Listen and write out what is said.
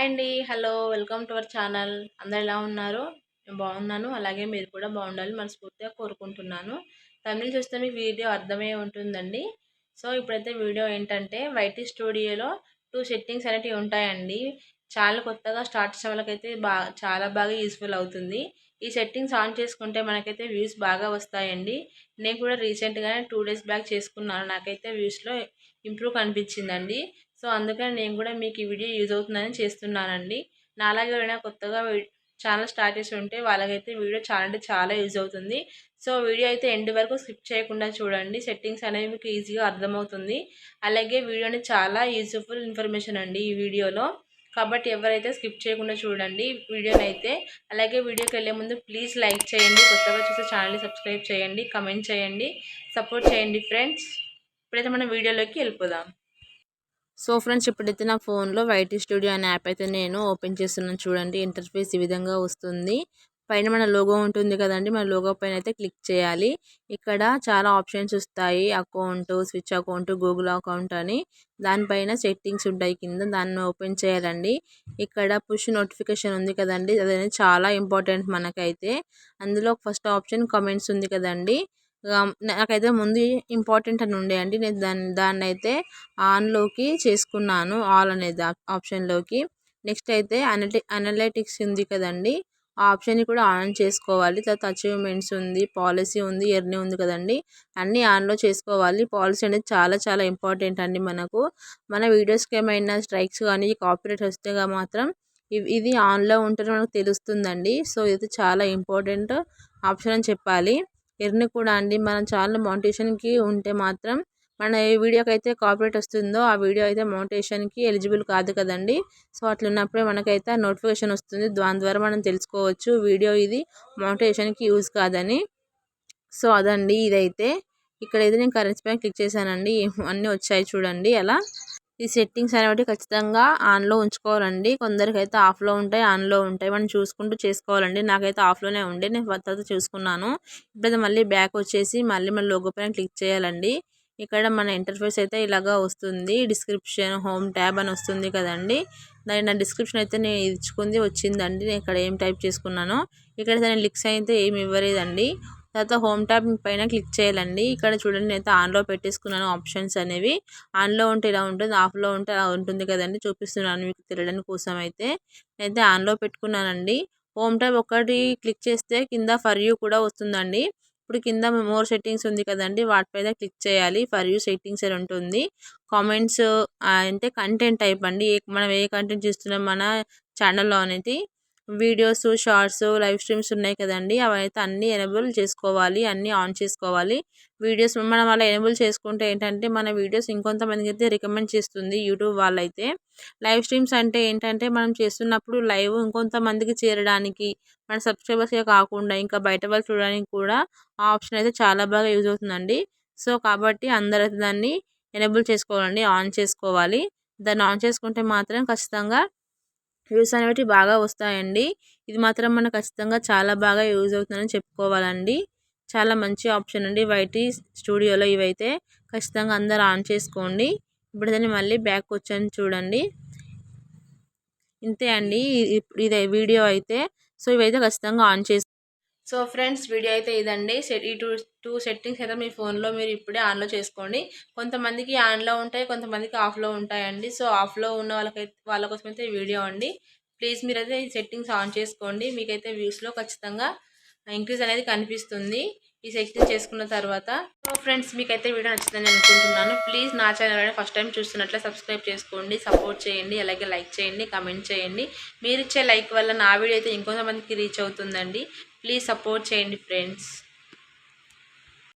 Hi అండి. Hello welcome to our channel. అందరు ఎలా ఉన్నారు? నేను బాగున్నాను. అలాగే మీరు కూడా బాగుండాలి మనస్ఫూర్తిగా కోరుకుంటున్నాను. తమిళ చూస్తే మీకు వీడియో అర్థమై ఉంటుందండి. సో ఇప్పుడైతే వీడియో ఏంటంటే వైటీ స్టూడియోలో టూ సెట్టింగ్స్ అనేవి ఉంటాయండి. చాలా కొత్తగా స్టార్ట్ చేసే వాళ్ళకైతే బాగా చాలా బాగా యూస్ఫుల్ అవుతుంది. ఈ సెట్టింగ్స్ ఆన్ చేసుకుంటే మనకైతే వ్యూస్ బాగా వస్తాయండి. నేను కూడా రీసెంట్గానే టూ డేస్ బ్యాక్ చేసుకున్నాను. నాకైతే వ్యూస్లో ఇంప్రూవ్ కనిపించిందండి సో అందుకని నేను కూడా మీకు ఈ వీడియో యూజ్ అవుతుందని చేస్తున్నానండి. నాలాగే ఎవరైనా కొత్తగా ఛానల్ స్టార్ట్ చేసి ఉంటే వాళ్ళకైతే వీడియో చాలా అంటే చాలా యూజ్ అవుతుంది. సో వీడియో అయితే ఎండ్ వరకు స్కిప్ చేయకుండా చూడండి. సెట్టింగ్స్ అనేవి మీకు ఈజీగా అర్థమవుతుంది. అలాగే వీడియోని చాలా యూజ్ఫుల్ ఇన్ఫర్మేషన్ అండి ఈ వీడియోలో కాబట్టి ఎవరైతే స్కిప్ చేయకుండా చూడండి వీడియోని అయితే అలాగే వీడియోకి వెళ్ళే ముందు ప్లీజ్ లైక్ చేయండి కొత్తగా చూసే ఛానల్ని సబ్స్క్రైబ్ చేయండి కమెంట్ చేయండి సపోర్ట్ చేయండి ఫ్రెండ్స్. ఇప్పుడైతే మనం వీడియోలోకి వెళ్ళిపోదాం. సో ఫ్రెండ్స్ ఇప్పుడైతే నా ఫోన్లో వైటీ స్టూడియో అనే యాప్ అయితే నేను ఓపెన్ చేస్తున్నాను. చూడండి ఇంటర్ఫేస్ ఈ విధంగా వస్తుంది. పైన మన లోగో ఉంటుంది కదండి మన లోగో పైన అయితే క్లిక్ చేయాలి. ఇక్కడ చాలా ఆప్షన్స్ వస్తాయి. Account switch account Google account అని. దానిపైన సెట్టింగ్స్ ఉంటాయి కింద దాన్ని ఓపెన్ చేయాలండి. ఇక్కడ పుష్ నోటిఫికేషన్ ఉంది కదండి అదనేది చాలా ఇంపార్టెంట్ మనకైతే. అందులో ఫస్ట్ ఆప్షన్ కమెంట్స్ ఉంది కదండి. నాకైతే ముందు ఇంపార్టెంట్ అని ఉండే అండి. నేను దాన్ని దాన్ని అయితే ఆన్లోకి చేసుకున్నాను ఆల్ అనేది ఆప్షన్లోకి నెక్స్ట్ అయితే అనటి అనలైటిక్స్ ఉంది కదండి. ఆ ఆప్షన్ని కూడా ఆన్ చేసుకోవాలి. తర్వాత అచీవ్మెంట్స్ ఉంది పాలసీ ఉంది ఎర్నీ ఉంది కదండి. అన్నీ ఆన్లో చేసుకోవాలి. పాలసీ అనేది చాలా చాలా ఇంపార్టెంట్ అండి మనకు. మన వీడియోస్కి ఏమైనా స్ట్రైక్స్ కానీ కాపీరైట్ వస్తే మాత్రం ఇది ఆన్లో ఉంటేనే మనకు తెలుస్తుందండి. సో ఇది చాలా ఇంపార్టెంట్ ఆప్షన్ అని చెప్పాలి. ఎర్ని కూడా అండి మనం ఛానల్ మోటివేషన్కి ఉంటే మాత్రం మన ఏ వీడియోకి అయితే కాపీరేట్ వస్తుందో ఆ వీడియో అయితే మోటేషన్కి ఎలిజిబుల్ కాదు కదండి. సో అట్లున్నప్పుడే మనకైతే నోటిఫికేషన్ వస్తుంది. దాని ద్వారా మనం తెలుసుకోవచ్చు వీడియో ఇది మోటేషన్కి యూజ్ కాదని. సో అదండి ఇదైతే. ఇక్కడైతే నేను కరెన్సీ పైన క్లిక్ చేశానండి. అన్నీ వచ్చాయి చూడండి అలా ఈ సెట్టింగ్స్ అనేవి ఖచ్చితంగా ఆన్లో ఉంచుకోవాలండి. కొందరికైతే ఆఫ్లో ఉంటాయి ఆన్లో ఉంటాయి. మనం చూసుకుంటూ చేసుకోవాలండి. నాకైతే ఆఫ్లోనే ఉండే. నేను తర్వాత చూసుకున్నాను. ఇప్పుడైతే మళ్ళీ బ్యాక్ వచ్చేసి మళ్ళీ మన లోగో పైన క్లిక్ చేయాలండి. ఇక్కడ మన ఇంటర్ఫేస్ అయితే ఇలాగా వస్తుంది. డిస్క్రిప్షన్ హోమ్ ట్యాబ్ అని వస్తుంది కదండి. దాని నా డిస్క్రిప్షన్ అయితే నేను ఇచ్చుకుంది వచ్చిందండి. నేను ఇక్కడ ఏం టైప్ చేసుకున్నానో. ఇక్కడ నేను లిక్స్ అయితే ఏమి ఇవ్వలేదండి. తర్వాత హోమ్ ట్యాబ్ పైన క్లిక్ చేయాలండి. ఇక్కడ చూడండి నేనైతే ఆన్లో పెట్టేసుకున్నాను ఆప్షన్స్ అనేవి. ఆన్లో ఉంటే ఇలా ఉంటుంది ఆఫ్లో ఉంటే అలా ఉంటుంది కదండి చూపిస్తున్నాను మీకు తెలియడానికి కోసం అయితే. నేనైతే ఆన్లో పెట్టుకున్నానండి. హోమ్ ట్యాబ్ ఒకటి క్లిక్ చేస్తే కింద ఫర్ యూ కూడా వస్తుందండి. ఇప్పుడు కింద మోర్ సెట్టింగ్స్ ఉంది కదండి వాటిపైన క్లిక్ చేయాలి. ఫర్ యూ సెట్టింగ్స్ అని ఉంటుంది. కామెంట్స్ అంటే కంటెంట్ టైప్ అండి. మనం ఏ కంటెంట్ చూస్తున్నాం మన ఛానల్లో అనేది వీడియోస్ షార్ట్స్ లైవ్ స్ట్రీమ్స్ ఉన్నాయి కదండి. అవైతే అన్నీ ఎనేబుల్ చేసుకోవాలి అన్నీ ఆన్ చేసుకోవాలి. వీడియోస్ మనం అలా ఎనేబుల్ చేసుకుంటే ఏంటంటే మన వీడియోస్ ఇంకొంతమందికి అయితే రికమెండ్ చేస్తుంది యూట్యూబ్ వాళ్ళైతే. లైవ్ స్ట్రీమ్స్ అంటే ఏంటంటే మనం చేస్తున్నప్పుడు లైవ్ ఇంకొంతమందికి చేరడానికి మన సబ్స్క్రైబర్స్గా కాకుండా ఇంకా బయట వాళ్ళు చూడడానికి కూడా ఆ ఆప్షన్ అయితే చాలా బాగా యూజ్ అవుతుందండి. సో కాబట్టి అందరూ దాన్ని ఎనేబుల్ చేసుకోవాలండి ఆన్ చేసుకోవాలి. దాన్ని ఆన్ చేసుకుంటే మాత్రం ఖచ్చితంగా వ్యూస్ అనేవి బాగా వస్తాయండి. ఇది మాత్రం మనకు ఖచ్చితంగా చాలా బాగా యూజ్ అవుతుందని చెప్పుకోవాలండి. చాలా మంచి ఆప్షన్ అండి వైటీ స్టూడియోలో ఇవైతే. ఖచ్చితంగా అందరు ఆన్ చేసుకోండి. ఇప్పుడు దాన్ని మళ్ళీ బ్యాక్ వచ్చాను చూడండి. ఇంతే అండి. ఇది వీడియో అయితే. సో ఇవైతే ఖచ్చితంగా ఆన్ చేసి సో ఫ్రెండ్స్ వీడియో అయితే ఇదండి. సెట్ ఈ టూ టూ సెట్టింగ్స్ అయితే మీ ఫోన్లో మీరు ఇప్పుడే ఆన్లో చేసుకోండి. కొంతమందికి ఆన్లో ఉంటాయి కొంతమందికి ఆఫ్లో ఉంటాయండి. సో ఆఫ్లో ఉన్న వాళ్ళకైతే వాళ్ళ కోసం అయితే వీడియో అండి. ప్లీజ్ మీరైతే ఈ సెట్టింగ్స్ ఆన్ చేసుకోండి. మీకైతే వ్యూస్లో ఖచ్చితంగా ఇంక్రీజ్ అనేది కనిపిస్తుంది. ఈ సెట్టింగ్ చేసుకున్న తర్వాత సో ఫ్రెండ్స్ మీకైతే వీడియో నచ్చిందని అనుకుంటున్నాను. ప్లీజ్ నా ఛానల్ ఫస్ట్ టైం చూస్తున్నట్లే సబ్స్క్రైబ్ చేసుకోండి సపోర్ట్ చేయండి అలాగే లైక్ చేయండి కమెంట్ చేయండి. మీరు ఇచ్చే లైక్ వల్ల నా వీడియో అయితే ఇంకొంతమందికి రీచ్ అవుతుందండి. ప్లీజ్ సపోర్ట్ చేయండి ఫ్రెండ్స్